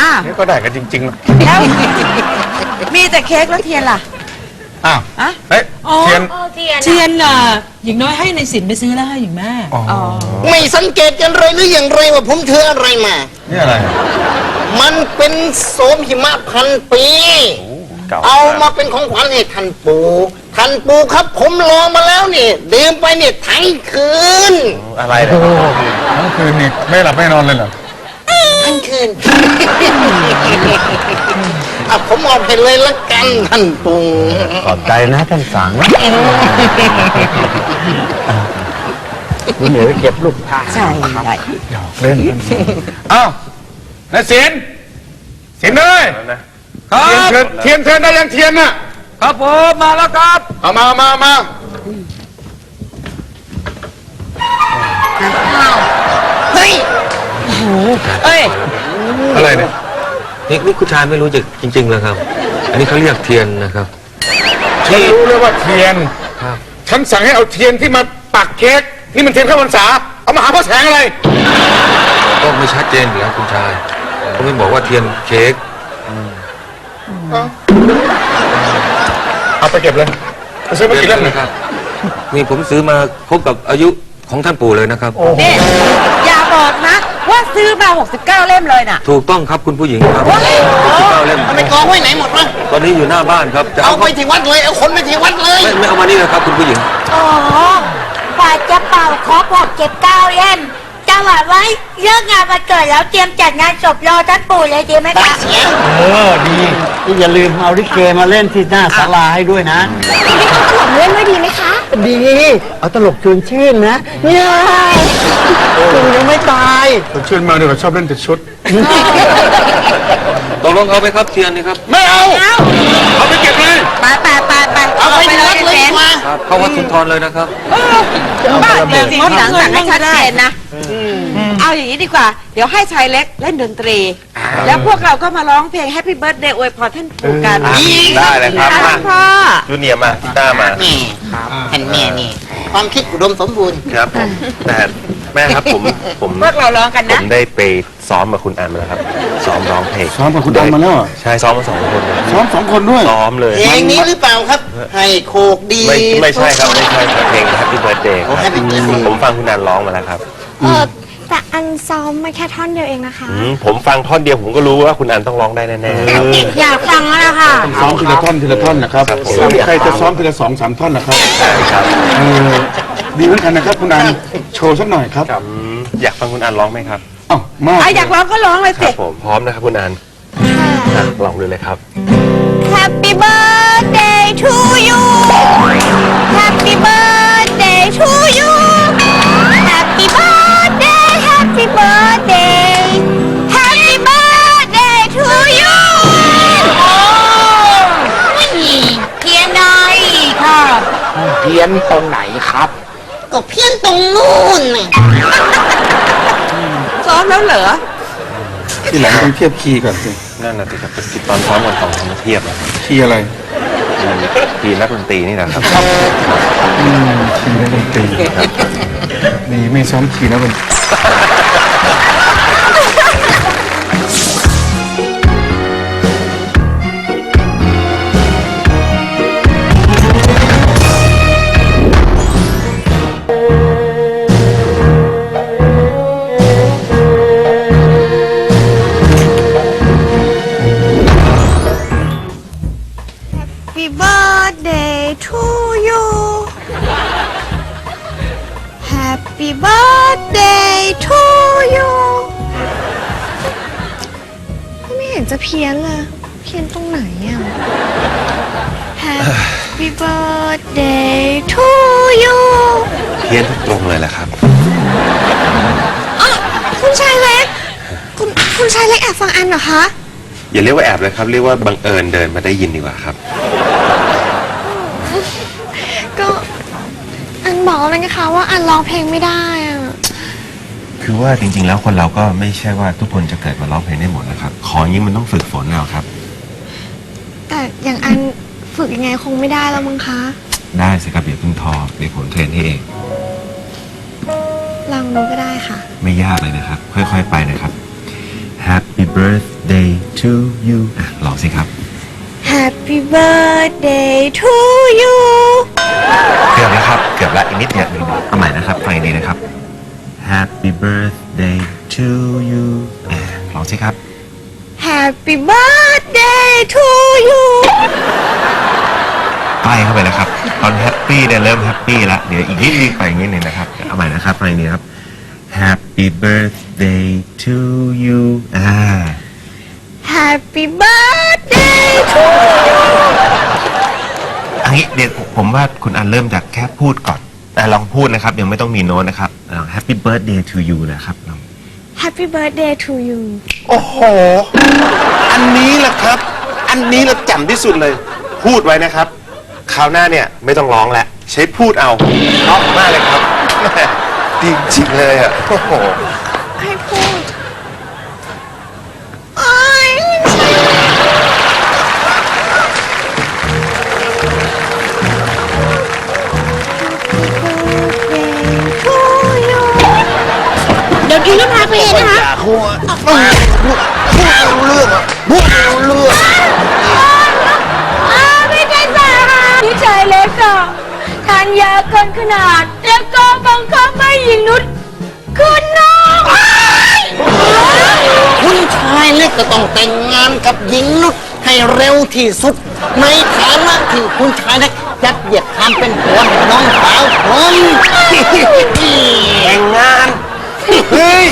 อ้าวนี่ก็ได้กันจริงๆนะแล้วมีแต่เค้กแล้วเทียนล่ะ อ้าวอะ เฮ้ยอ๋อ เทียนเทียนน่ะหญิงน้อยให้ในสินไปซื้อแล้วให้หญิงแม่ อ๋อไม่สังเกตกันเลยหรืออย่างไรว่าผมถืออะไรมา นี่อะไรมันเป็นโสมหิมะพันปี เก่าเอามาเป็นของขวัญให้ท่านปู่ท่านปู่ครับ ผมรอมาแล้วนี่ดื่มไปเนี่ยทั้งคืน อะไรเนี่ยทั้งคืนนี่ไม่หลับไม่นอนเลยเหรอ ทั้งคืน อะผมเอาไปเลยละกันท่านปู่ขอบใจนะท่านสังคุณเหนือเก็บลูกท่าใช่ใช่เล่นอ้าวนาศิลศิลเลยครับเทียนเทียนเทียนได้ยังเทียนน่ะ ครับผมมาแล้วครับเอามามามาเฮ้ย เอ้ย อะไรเนี่ย นี่นี่คุณชายไม่รู้จักจริงๆเลยครับ อันนี้เขาเรียกเทียนนะครับฉันรู้เลยว่าเทียน ครับ ฉันสั่งให้เอาเทียนที่มาปักเค้กนี่มันเทียนเข้าพรรษา เอามาหาพ่อแสงอะไร ก็ไม่ชัดเจนอยู่แล้วคุณชายเขาไม่บอกว่าเทียนเค้กเอาไปเก็บเลยไปซื้อมากี่เล่มนะนะครับ นี่ผมซื้อมาครบกับอายุของท่านปู่เลยนะครับ นี่ อย่าบอกนะ ว่าซื้อมา 69 เล่มเลยน่ะ ถูกต้องครับคุณผู้หญิงครับเก้าเล่มเอาไปกองไว้ไหนหมดวะตอนนี้อยู่หน้าบ้านครับ จะเอาเอาไปที่วัดเลยเอาคนไปที่วัดเลย ไม่ไม่เอามานี่นะครับ คุณผู้หญิง อ๋อกว่าจะเป่าครบหกเจ็ดเก้าเล่มจังหวะไว้เลิกงานมาเกิดแล้วเตรียมจัดงานศพรอท่านปู่เลยดีไหมคะเออดีอย่าลืมเอาลิเกมาเล่นที่หน้าศาลาให้ด้วยนะ เล่นไม่ดีไหมคะ ดี เอาตลกชวนชื่นนะเนี่ยคุณยังไม่ตาย ผมเชื่อมาดีกว่าชอบเล่นแต่ชุด ตกลงเอาไปครับเทียนนี่ครับ ไม่เอา เอาไปเก็บเลย ไปไปไปไปเอาไปที่เลวัยดเลยเซดีนกว่าครับเข้าวัดสุนทรเลยนะครับ บ้านเดี๋ยวมดหลังสั่งให้ชัดเจนนะ เอาอย่างนี้ดีกว่า เดี๋ยวให้ชายเล็กเล่นดนตรี แล้วพวกเราก็มาร้องเพลง Happy Birthday อวยพรท่านปู่กันได้เลยครับอะมาพ่อ จูเนียร์มากีตาร์มา นี่ท่านแม่นี่ ความคิดอุดมสมบูรณ์ ครับผมแต่แม่ครับผมผมพวกเราร้องกันผนะ มได้ไปซ้อมกับคุณอันมาแล้วครับ ซ้อมร้องเพลงซ้อมกับคุณอันมาแล้วเหรอ ใช่ซ้อมมาสองคนเลยซ้อมสองคนด้วย ซ้อมเลย เพลงนี้หรือเปล่าครับ ให้โคกดี ไม่ไม่ใช่ครับไม่ใช่ครับเพลง Happy Birthday โอ้ Happy Birthday ผมฟังคุณอันร้องมาแล้วครับ เออ แต่อันซ้อมมาแค่ท่อนเดียวเองนะคะ อืมผมฟังท่อนเดียวผมก็รู้ว่าคุณอันต้องร้องได้แน่ๆครับ อยากฟังแล้วล่ะค่ะ ซ้อมทีละท่อนทีละท่อนนะครับครับผมส่วนใครจะซ้อมทีละสองสามท่อนนะครับใช่ครับเออดีเหมือนกันนะครับคุณอันโชว์สักหน่อยครับอืมอยากฟังคุณอันร้องไหมครับ เอ้ามาอะอยากร้องก็ร้องเลยคสิ รับผมพร้อมนะครับคุณอันอะลองดูเลยครับ Happy birthday to you Happy birthday to you ก็เพี้ยนตรงนู่นน่ะซ้อมแล้วเหรอทีหลังต้องเทียบคีย์ก่อนสินั่นน่ะสิครับติดตอนซ้อมก่อนสองคนมาเทียบนะครับคีย์อะไรทีนักดนตรีนี่แหละครับอืมคีย์นักดนตรีนี่ไม่ซ้อมคีย์นะคุณ Happy birthday to you Happy birthday to you ไม่เห็นจะเพี้ยนเลย เพี้ยนตรงไหนอะ Happy birthday to you เพี้ยนทุกตรงเลยแหละครับ อะคุณชายเล็ก คุณคุณชายเล็กแอบฟังอันเหรอคะ อย่าเรียกว่าแอบเลยครับ เรียกว่าบังเอิญเดินมาได้ยินดีกว่าครับ ก็อัน บอกเลยนะคะว่าอันร้องเพลงไม่ได้อะคือว่าจริงๆ แล้วคนเราก็ไม่ใช่ว่าทุกคนจะเกิดมาร้องเพลงได้หมดนะครับ ของอย่างนี้มันต้องฝึกฝนเอาครับ แต่อย่างอันฝึกยังไงคงไม่ได้แล้วมั้งคะ ได้สิครับอย่าเพิ่งท้อเดี๋ยวผมเทรนให้เอง ลองดูก็ได้ค่ะ ไม่ยากเลยนะครับ ค่อยๆไปนะครับ you อะลองสิครับ Happy birthday to you สิครับ Happy birthday to you ใกล้เข้าไปแล้วครับ ตอนแฮปปี้เนี่ยเริ่มแฮปปี้แล้วเดี๋ยวอีกนิดนึงไปอีกนิดนึงนะครับเอาใหม่นะครับฟังดีครับ Happy birthday to you อ่า Happy birthday to you อันนี้เดี๋ยวผมว่าคุณอันเริ่มจากแค่พูดก่อน แต่ลองพูดนะครับ ยังไม่ต้องมีโน้ตนะครับลอง Happy birthday to you นะครับลอง Happy birthday to you โอ้โห อันนี้แหละครับ อันนี้แหละแจ่มที่สุดเลย พูดไว้นะครับ คราวหน้าเนี่ยไม่ต้องร้องแล้วใช้พูดเอาเพราะมากเลยครับแม่จริงเลยอะ โอ้โห ดี๋ยวนี้นะคะพี่นะคะอย่าหัวพูดพูดพูดเรื่องอะพูดเรื่องอ้าวไม่ใช่สาพี่ชายเล็กอะทานยาเกินขนาด แล้วก็บังคับให้หญิงนุชขึ้นนอกคุณชายเล็กก็ต้องแต่งงานกับหญิงนุชให้เร็วที่สุด ในฐานะที่คุณชายเล็กยัดเยียดความเป็นผัวให้น้องสาวผม แต่งงาน เฮ้ย